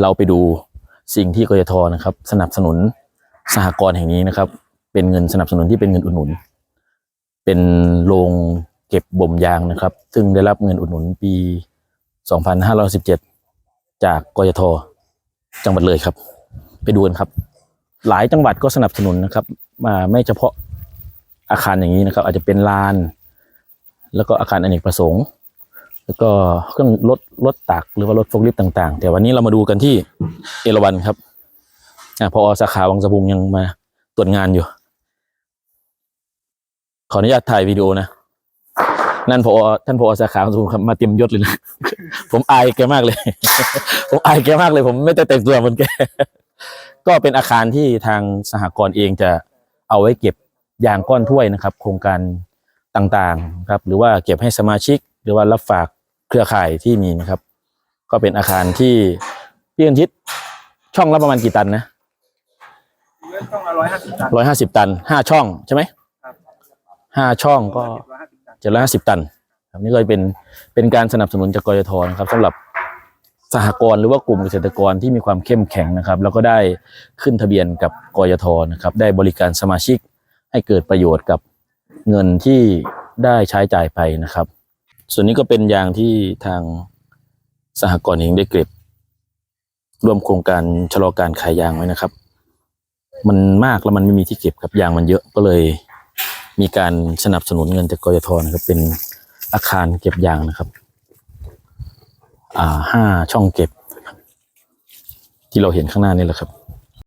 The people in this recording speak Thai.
เราไปดูสิ่งที่กยทนะครับ สนับสนุนสหกรณ์แห่งนี้นะครับ เป็นเงินสนับสนุนที่เป็นเงินอุดหนุน เป็นโรงเก็บบ่มยางนะครับ ซึ่งได้รับเงินอุดหนุนปี 2517 จากกยทจังหวัดเลยครับ ไปดูกันครับ หลายจังหวัดก็สนับสนุนนะครับมาไม่เฉพาะอาคารอย่างนี้นะครับ อาจจะเป็นลาน แล้วก็อาคารอเนกประสงค์ แล้วก็เครื่องรถรถตักหรือว่ารถฟล์คลิฟต์ต่างๆ แต่วันนี้เรามาดูกันที่เอราวันครับอ่าพอสาขาวังสะพุงยังมาตรวจงานอยู่ ขออนุญาตถ่ายวิดีโอนะ นั่นพอท่านพอสาขาวังสะพุงครับมาเตรียมยศเลยนะ ผมอายแกมากเลย ผมอายแกมากเลย ผมไม่ได้แต่งตัวเหมือนแก ก็เป็นอาคารที่ทางสหกรณ์เองจะเอาไว้เก็บยางก้อนถ้วยนะครับ โครงการต่างๆครับ หรือว่าเก็บให้สมาชิก หรือว่ารับฝากเครือข่ายที่มีนะครับ ก็เป็นอาคารที่พี่กันทิศช่องละประมาณกี่ตันนะเรื่องต้องร้อยห้าสิบตันร้อยห้าสิบตันห้าช่องใช่ไหมครับห้าช่องก็ร้อยห้าสิบตันเจ็ดร้อยห้าสิบตันครับนี่ก็เป็นเป็นการสนับสนุนจากกยทนะครับสำหรับสหกรณ์หรือว่ากลุ่มเกษตรกรที่มีความเข้มแข็งนะครับ แล้วก็ได้ขึ้นทะเบียนกับกยทนะครับ ได้บริการสมาชิกให้เกิดประโยชน์กับเงินที่ได้ใช้จ่ายไปนะครับ ส่วนนี้ก็เป็นยางที่ทางสหกรณ์เองได้เก็บร่วมโครงการชะลอการขายยางไว้นะครับ มันมากแล้วมันไม่มีที่เก็บครับยางมันเยอะก็เลยมีการสนับสนุนเงินจากกยทนะครับ เป็นอาคารเก็บยางนะครับ อ่าห้าช่องเก็บ ที่เราเห็นข้างหน้านี่แหละครับ